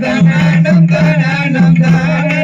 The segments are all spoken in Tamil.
da da da da da da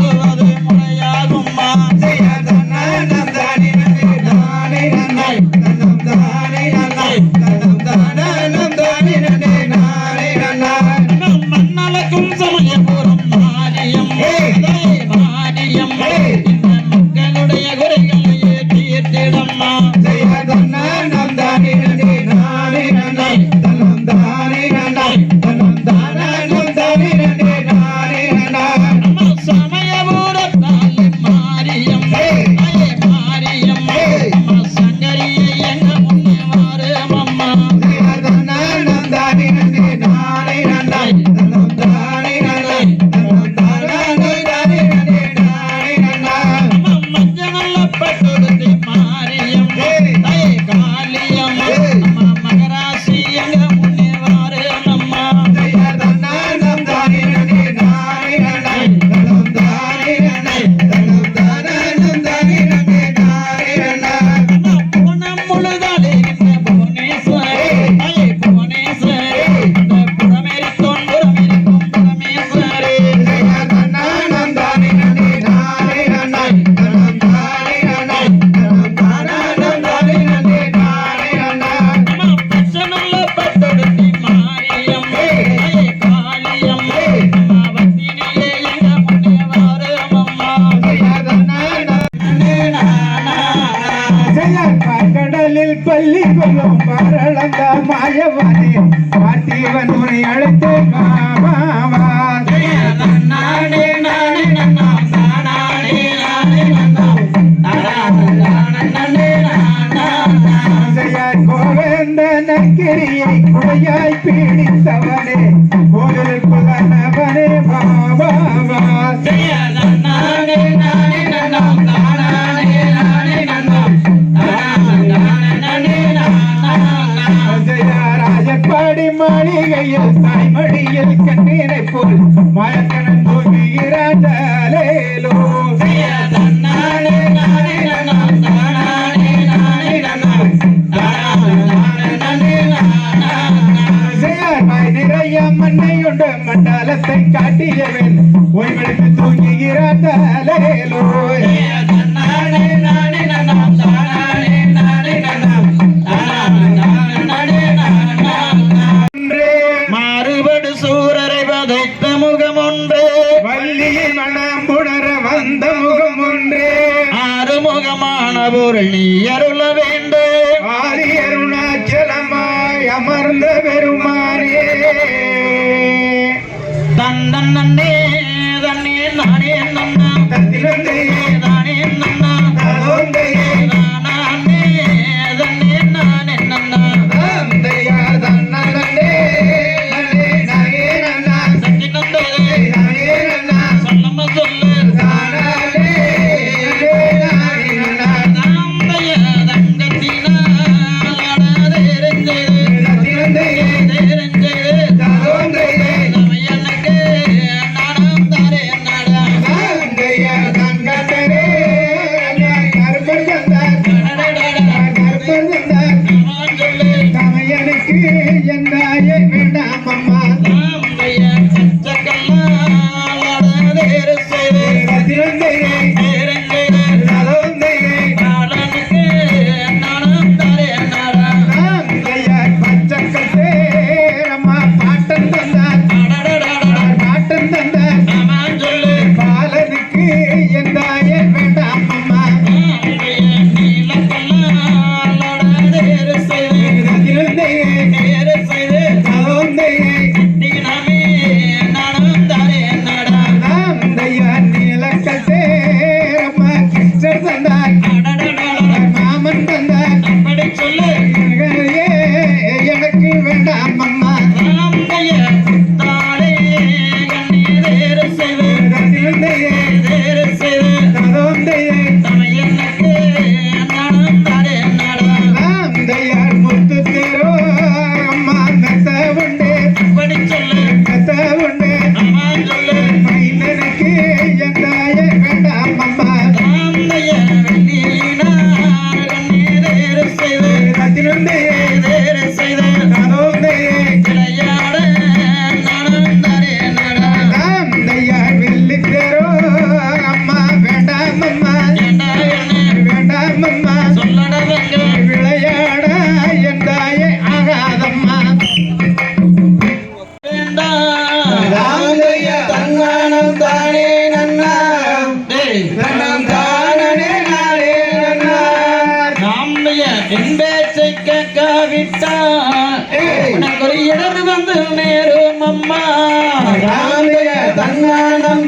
la மாயம் பரளந்த மாயவன். மயக்கணம் போகிறதாலேலோ மண்ணையுண்ட மண்டலத்தை காட்டியவன். ஓய்வெடுத்து தூங்குகிறான் தலையிலோ உதித்த முகமொன்றே வள்ளியின் மனம் புணர வந்த முகமொன்றே ஆறுமுகமான பொருள் நீ அருள வேண்டே. ஆதி அருணாச்சலமாய் அமர்ந்த பெருமானே. தந்தன் நன்னே Qué. வந்து நேரும் அம்மா. தன்னானம்